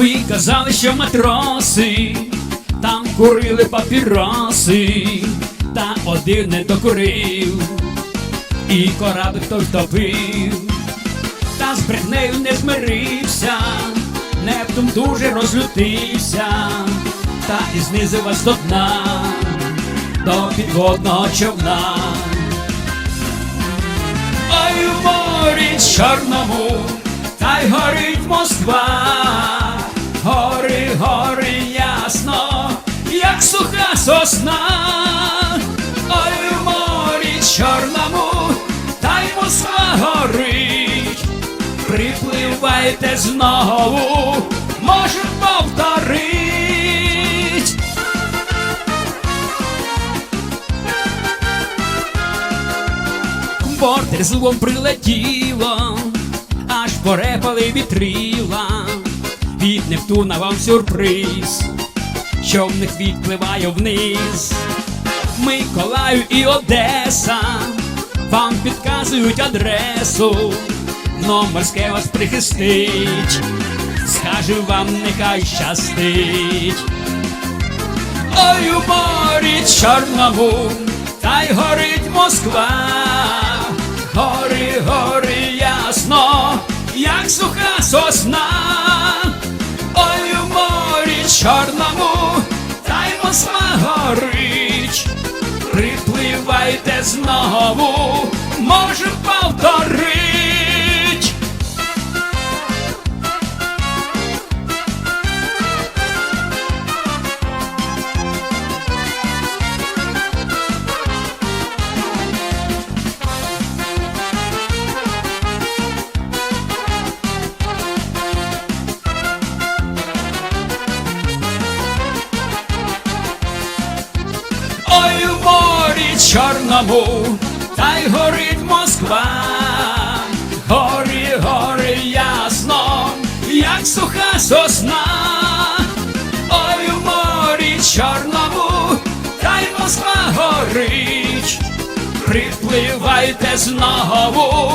Ви казали, що матроси там курили папіроси, та один не докурив, і кораблик той втопив, та з брехнею не змирився, Нептун дуже розлютився, та і знизив вас до дна, до підводного човна. Ой, у морі чорному, та й горить Москва, сосна, ой, у морі чорному, та й Москва горить, припливайте знову, може повторить. Бортер злом прилетіло, аж порепали вітрила. Від Нептуна вам сюрприз, човник відпливає вниз. Миколаїв і Одеса вам підказують адресу, но морське вас прихистить, скаже вам нехай щастить. Ой, у морі чорному, та й горить Москва, гори, гори ясно, як суха сосна, чорному, та й Москва горить, припливайте знову, може чорному, та й горить Москва, горі, гори ясно, як суха сосна, ой, у морі чорному, та й Москва горить, припливайте знову.